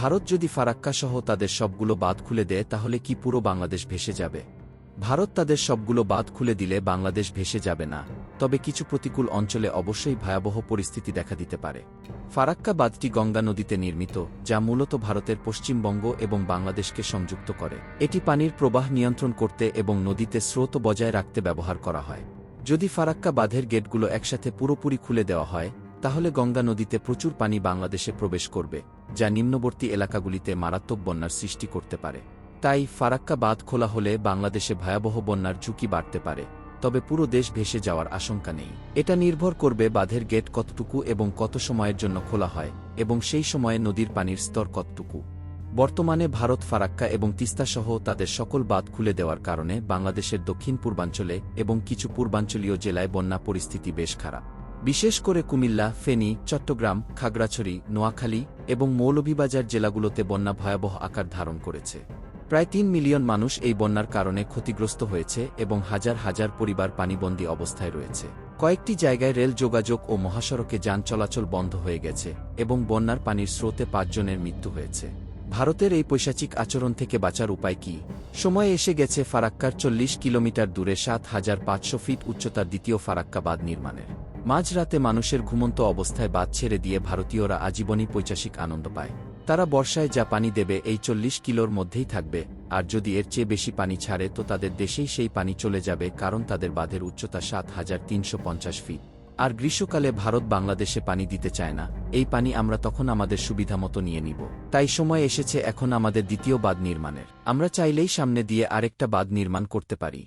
ভারত যদি ফারাক্কা সহ তাদের সবগুলো বাঁধ খুলে দেয়, তাহলে কি পুরো বাংলাদেশ ভেসে যাবে? ভারত তাদের সবগুলো বাঁধ খুলে দিলে বাংলাদেশ ভেসে যাবে না। তবে কিছু প্রতিকূল অঞ্চলে অবশ্যই ভয়াবহ পরিস্থিতি দেখা দিতে পারে। ফারাক্কা বাঁধটি গঙ্গা নদীতে নির্মিত, যা মূলত ভারতের পশ্চিমবঙ্গ এবং বাংলাদেশকে সংযুক্ত করে। এটি পানির প্রবাহ নিয়ন্ত্রণ করতে এবং নদীতে স্রোত বজায় রাখতে ব্যবহার করা হয়। যদি ফারাক্কা বাঁধের গেটগুলো একসাথে পুরোপুরি খুলে দেওয়া হয় তাহলে গঙ্গা নদীতে প্রচুর পানি বাংলাদেশে প্রবেশ করবে, যা নিম্নবর্তী এলাকাগুলিতে মারাত্মক বন্যার সৃষ্টি করতে পারে। তাই ফারাক্কা বাঁধ খোলা হলে বাংলাদেশে ভয়াবহ বন্যার ঝুঁকি বাড়তে পারে, তবে পুরো দেশ ভেসে যাওয়ার আশঙ্কা নেই। এটা নির্ভর করবে বাঁধের গেট কতটুকু এবং কত সময়ের জন্য খোলা হয়, এবং সেই সময়ে নদীর পানির স্তর কতটুকু। বর্তমানে ভারত ফারাক্কা এবং তিস্তাসহ তাদের সকল বাঁধ খুলে দেওয়ার কারণে বাংলাদেশের দক্ষিণ পূর্বাঞ্চলে এবং কিছু পূর্বাঞ্চলীয় জেলায় বন্যা পরিস্থিতি বেশ খারাপ। বিশেষ করে কুমিল্লা, ফেনী, চট্টগ্রাম, খাগড়াছড়ি, নোয়াখালী এবং মৌলভীবাজার জেলাগুলোতে বন্যা ভয়াবহ আকার ধারণ করেছে। প্রায় তিন মিলিয়ন মানুষ এই বন্যার কারণে ক্ষতিগ্রস্ত হয়েছে এবং হাজার হাজার পরিবার পানিবন্দী অবস্থায় রয়েছে। কয়েকটি জায়গায় রেল যোগাযোগ ও মহাসড়কে যান চলাচল বন্ধ হয়ে গেছে এবং বন্যার পানির স্রোতে পাঁচজনের মৃত্যু হয়েছে। ভারতের এই পৈশাচিক আচরণ থেকে বাঁচার উপায় কি? সময় এসে গেছে ফারাক্কার চল্লিশ কিলোমিটার দূরে সাত হাজার পাঁচশো ফিট উচ্চতার দ্বিতীয় ফারাক্কা বাঁধ নির্মাণের। মাঝরাতে মানুষের ঘুমন্ত অবস্থায় বাদ ছেড়ে দিয়ে ভারতীয়রা আজীবনই পৈশাসিক আনন্দ পায়। তারা বর্ষায় যা পানি দেবে এই চল্লিশ কিলোর মধ্যেই থাকবে, আর যদি এর চেয়ে বেশি পানি ছাড়ে তো তাদের দেশেই সেই পানি চলে যাবে কারণ তাদের বাঁধের উচ্চতা সাত হাজার তিনশো পঞ্চাশ ফিট। আর গ্রীষ্মকালে ভারত বাংলাদেশে পানি দিতে চায় না, এই পানি আমরা তখন আমাদের সুবিধা মতো নিয়ে নিব। তাই সময় এসেছে এখন আমাদের দ্বিতীয় বাঁধ নির্মাণের। আমরা চাইলেই সামনে দিয়ে আরেকটা বাঁধ নির্মাণ করতে পারি।